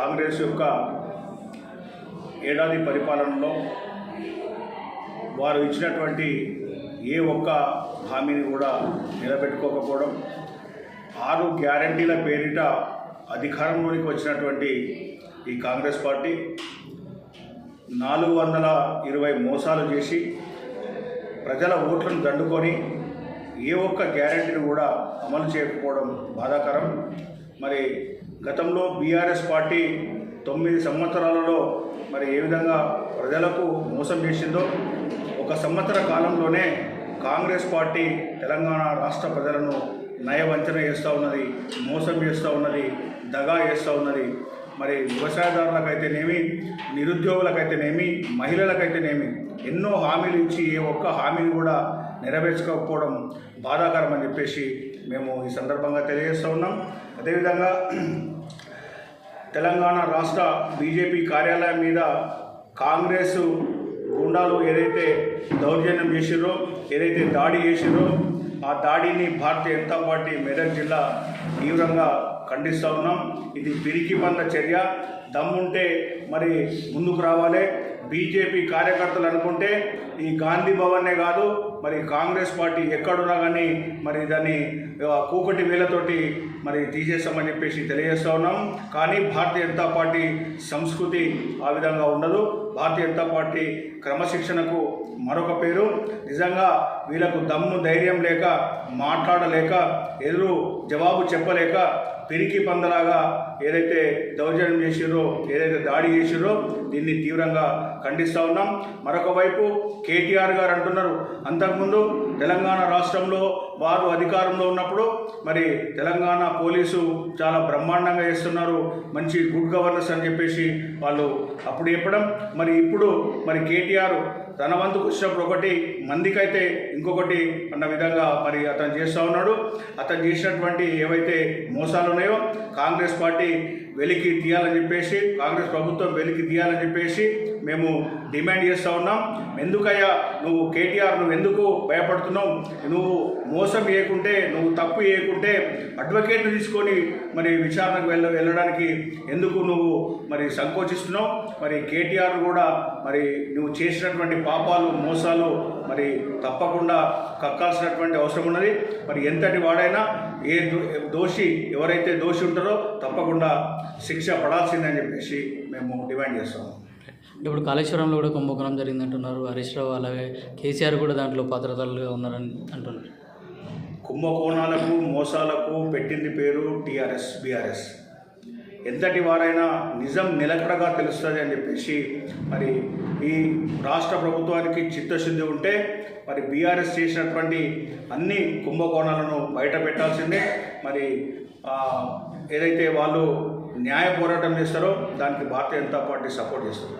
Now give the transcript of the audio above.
కాంగ్రెస్ యొక్క ఏడాది పరిపాలనలో వారు ఇచ్చినటువంటి ఏ ఒక్క హామీని కూడా నిలబెట్టుకోకపోవడం ఆరు గ్యారంటీల పేరిట అధికారంలోనికి వచ్చినటువంటి ఈ కాంగ్రెస్ పార్టీ నాలుగు వందల ఇరవై మోసాలు చేసి ప్రజల ఓట్లను దండుకొని ఏ ఒక్క గ్యారంటీని కూడా అమలు చేయకపోవడం బాధాకరం. మరి గతంలో బీఆర్ఎస్ పార్టీ తొమ్మిది సంవత్సరాలలో మరి ఏ విధంగా ప్రజలకు మోసం చేసిందో ఒక సంవత్సర కాలంలోనే కాంగ్రెస్ పార్టీ తెలంగాణ రాష్ట్ర ప్రజలను నయవంచన చేస్తూ ఉన్నది మోసం చేస్తూ ఉన్నది దగా చేస్తూ ఉన్నది. మరి వ్యవసాయదారులకైతేనేమి నిరుద్యోగులకైతేనేమి మహిళలకైతేనేమి ఎన్నో హామీలు ఇచ్చి ఏ ఒక్క హామీని కూడా నెరవేర్చకపోవడం బాధాకరం అని చెప్పేసి మేము ఈ సందర్భంగా తెలియజేస్తూ ఉన్నాం. అదేవిధంగా తెలంగాణ రాష్ట్ర బీజేపీ కార్యాలయం మీద కాంగ్రెస్ గుండాలు ఏదైతే దౌర్జన్యం చేసిరో ఏదైతే దాడి చేసిరో ఆ దాడిని భారతీయ జనతా పార్టీ మెదక్ జిల్లా తీవ్రంగా ఖండిస్తూ ఉన్నాం. ఇది పిరికి బంద చర్య. దమ్ముంటే మరి ముందుకు రావాలి. బీజేపీ కార్యకర్తలు అనుకుంటే ఈ గాంధీ భవన్నే కాదు మరి కాంగ్రెస్ పార్టీ ఎక్కడున్నా కానీ మరి దాన్ని కూకటి వేలతోటి మరి తీసేస్తామని చెప్పేసి తెలియజేస్తా ఉన్నాం. కానీ భారతీయ జనతా పార్టీ సంస్కృతి ఆ విధంగా ఉండదు. భారతీయ జనతా పార్టీ క్రమశిక్షణకు మరొక పేరు. నిజంగా వీళ్ళకు దమ్ము ధైర్యం లేక మాట్లాడలేక ఎదురు జవాబు చెప్పలేక పిరికి పందలాగా ఏదైతే దౌర్జన్యం చేసిరో ఏదైతే దాడి చేసిరో దీన్ని తీవ్రంగా ఖండిస్తూ ఉన్నాం. మరొక వైపు కేటీఆర్ గారు అంటున్నారు అంతకుముందు తెలంగాణ రాష్ట్రంలో వారు అధికారంలో ఉన్నప్పుడు మరి తెలంగాణ పోలీసు చాలా బ్రహ్మాండంగా చేస్తున్నారు మంచి గుడ్ గవర్నెన్స్ అని చెప్పేసి వాళ్ళు అప్పుడు చెప్పడం. మరి ఇప్పుడు మరి కేటీఆర్ తన వంతుకు వచ్చినప్పుడు ఒకటి మందికైతే ఇంకొకటి అన్న విధంగా మరి అతను చేస్తూ ఉన్నాడు. అతను చేసినటువంటి ఏవైతే మోసాలు ఉన్నాయో కాంగ్రెస్ పార్టీ వెలికి తీయాలని చెప్పేసి కాంగ్రెస్ ప్రభుత్వం వెలికి తీయాలని చెప్పేసి మేము డిమాండ్ చేస్తూ ఉన్నాం. ఎందుకయ్యా నువ్వు కేటీఆర్ నువ్వు ఎందుకు భయపడుతున్నావు? నువ్వు మోసం చేయకుంటే నువ్వు తప్పు చేయకుంటే అడ్వకేట్ని తీసుకొని మరి విచారణకు వెళ్ళ వెళ్ళడానికి ఎందుకు నువ్వు మరి సంకోచిస్తున్నావు? మరి కేటీఆర్ కూడా మరి నువ్వు చేసినటువంటి పాపాలు మోసాలు మరి తప్పకుండా కక్కాల్సినటువంటి అవసరం ఉన్నది. మరి ఎంతటి వాడైనా ఏ దో- దోషి ఎవరైతే దోషి ఉంటారో తప్పకుండా శిక్ష పడాల్సిందని చెప్పేసి మేము డిమాండ్ చేస్తాము ఇప్పుడు కాళేశ్వరంలో కూడా కుంభకోణం జరిగిందంటున్నారు. హరీష్ రావు అలాగే కేసీఆర్ కూడా దాంట్లో పాత్రతలుగా ఉన్నారని అంటున్నారు. కుంభకోణాలకు మోసాలకు పెట్టింది పేరు టీఆర్ఎస్ బీఆర్ఎస్. ఎంతటి వారైనా నిజం నిలకడగా తెలుస్తుంది అని చెప్పేసి మరి ఈ రాష్ట్ర ప్రభుత్వానికి చిత్తశుద్ధి ఉంటే మరి బీఆర్ఎస్ చేసినటువంటి అన్ని కుంభకోణాలను బయట పెట్టాల్సిందే. మరి ఏదైతే వాళ్ళు న్యాయ పోరాటం చేస్తారో దానికి భారతీయ జనతా పార్టీ సపోర్ట్ చేస్తుంది.